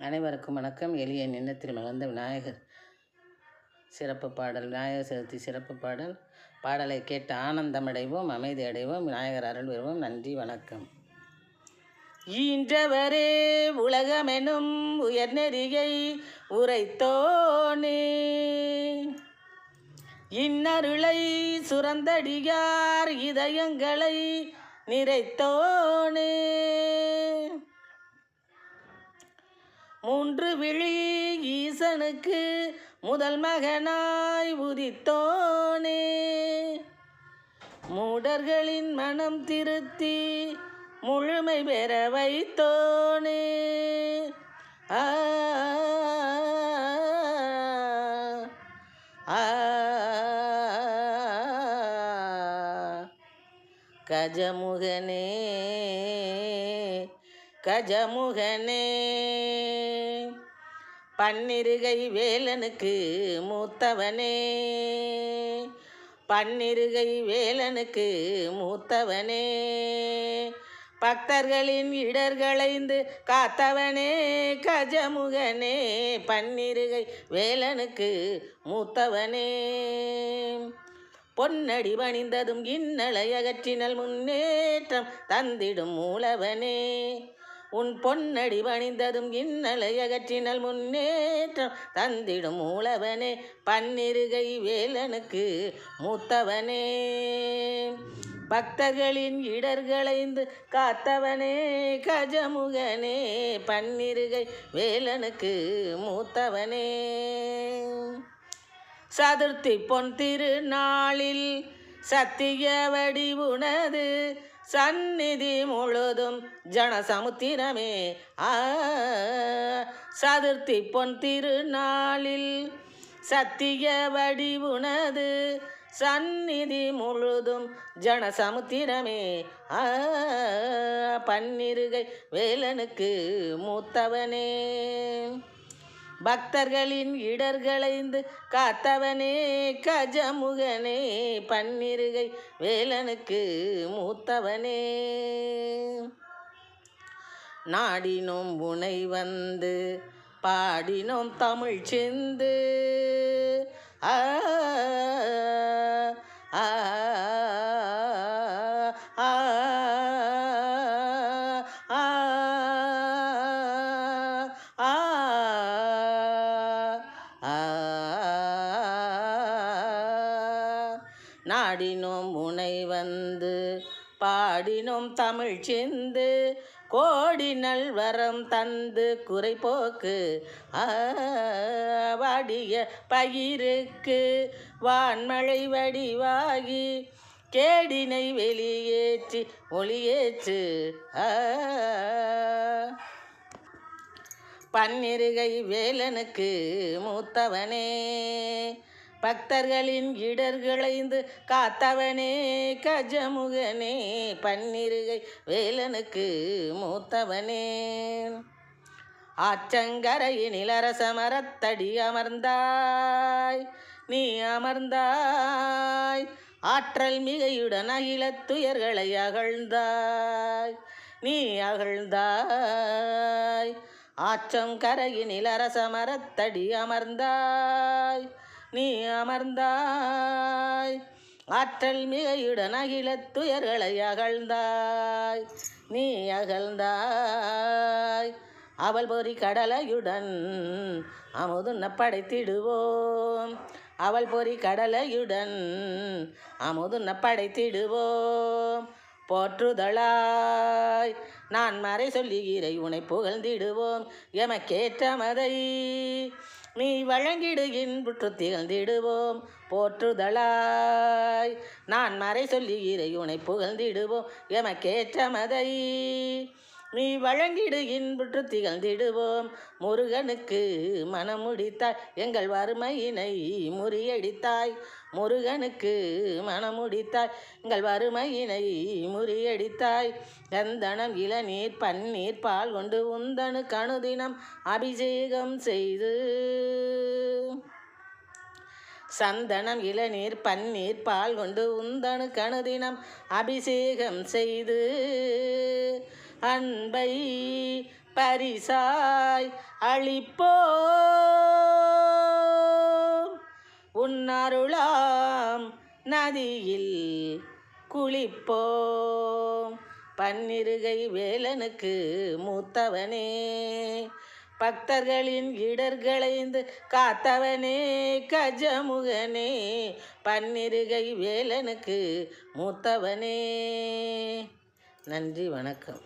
அனைவருக்கும் வணக்கம். எளிய நின்னத்தில் மலர்ந்த விநாயகர். சிறப்பு பாடல் விநாயகர் சதுர்த்தி சிறப்பு பாடல். பாடலை கேட்டு ஆனந்தமடைவோம் அமைதி அடைவோம் விநாயகர் அருள் வருவோம் நன்றி வணக்கம். ஈன்றவரே உலகமெனும் உயர்நெறியை உரைத்தோனே. இன்னருளை சுரந்தடியார் இதயங்களை நிறைத்தோனே. மூன்று விழி ஈசனுக்கு முதல் மகனாய் உதித்தோனே மூடர்களின் மனம் திருத்தி முழுமை பெற வைத்தோனே ஆ ஆ கஜமுகனே கஜமுகனே பன்னிருகை வேலனுக்கு மூத்தவனே. பன்னிருகை வேலனுக்கு மூத்தவனே. பக்தர்களின் இடர்களைந்து காத்தவனே கஜமுகனே. பன்னிருகை வேலனுக்கு மூத்தவனே. பொன்னடி பணிந்ததும் இன்னலை அகற்றினல் முன்னேற்றம் தந்திடும் மூலவனே. உன் பொன்னடி பணிந்ததும் இன்னலை அகற்றினல் முன்னேற்றம் தந்திடும் மூலவனே பன்னிருகை வேலனுக்கு மூத்தவனே. பக்தர்களின் இடர்களைந்து காத்தவனே கஜமுகனே பன்னிருகை வேலனுக்கு மூத்தவனே. சதுர்த்தி பொன் திருநாளில் சத்திய வடிவுனது சந்நிதி முழுதும் ஜனசமுத்திரமே. ஆ சதுர்த்தி பொன் திருநாளில் சத்திய வடிவுனது சந்நிதி முழுதும் ஜனசமுத்திரமே. ஆ பன்னிருகை வேலனுக்கு மூத்தவனே. பக்தர்களின் இடர்களைந்து காத்தவனே கஜமுகனே பன்னிருகை வேலனுக்கு மூத்தவனே. நாடினோம் உனை வந்து பாடினோம் தமிழ் செந்து. நாடினோம் முனை வந்து பாடினோம் தமிழ் சிந்து கோடி நல்வரம் தந்து குறைபோக்கு வாடிய பயிருக்கு வான்மழை வடிவாகி கேடினை வெளியேற்றி ஒளியேற்று பன்னிருகை வேலனுக்கு மூத்தவனே பக்தர்களின் இடர்களைந்து காத்தவனே கஜமுகனே பன்னிருகை வேலனுக்கு மூத்தவனே. ஆச்சங்கரையினில் அரச மரத்தடி அமர்ந்தாய் நீ அமர்ந்தாய். ஆற்றல் மிகையுடன் அகிலத்துயர்களை அகழ்ந்தாய் நீ அகழ்ந்தாய். ஆற்றம் கரையினில் அரச மரத்தடி அமர்ந்தாய். நீ அமர்ந்தாய். ஆற்றல் மிகையுடன் அகில துயர்களை அகழ்ந்தாய். நீ அகழ்ந்தாய். அவள் பொறி கடலையுடன் அமுதுன்ன படைத்திடுவோம். அவள் பொறி கடலையுடன் அமுதுன்ன படைத்திடுவோம். போற்றுதலாய் நான் மறை சொல்லுகிறேன் உனை புகழ்ந்திடுவோம். எமக்கேற்றமதை நீ இன்புற்று திகழ்ந்திடுவோம் போற்றுதலாய். நான் மறை சொல்லி உனை புகழ்ந்திடுவோம் எமக்கேற்ற மதை. நீ வழங்கிடுகின்ற திகழ்ந்திடுவோம் முருகனுக்கு மனமுடித்தாய் எங்கள் வறுமையினை முறியடித்தாய். முருகனுக்கு மனமுடித்தாய் எங்கள் வறுமையினை முறியடித்தாய். கந்தனம் இளநீர் பன்னீர் பால் கொண்டு உந்தனு கணுதினம் அபிஷேகம் செய்து. சந்தனம் இளநீர் பன்னீர் பால் கொண்டு உந்தனு கணுதினம் அபிஷேகம் செய்து. அன்பை பரிசாய் அழிப்போ உன்னருளாம். நதியில் குளிப்போம். பன்னிருகை வேலனுக்கு மூத்தவனே. பக்தர்களின் இடர்களைந்து காத்தவனே. கஜமுகனே பன்னிருகை வேலனுக்கு மூத்தவனே. நன்றி வணக்கம்.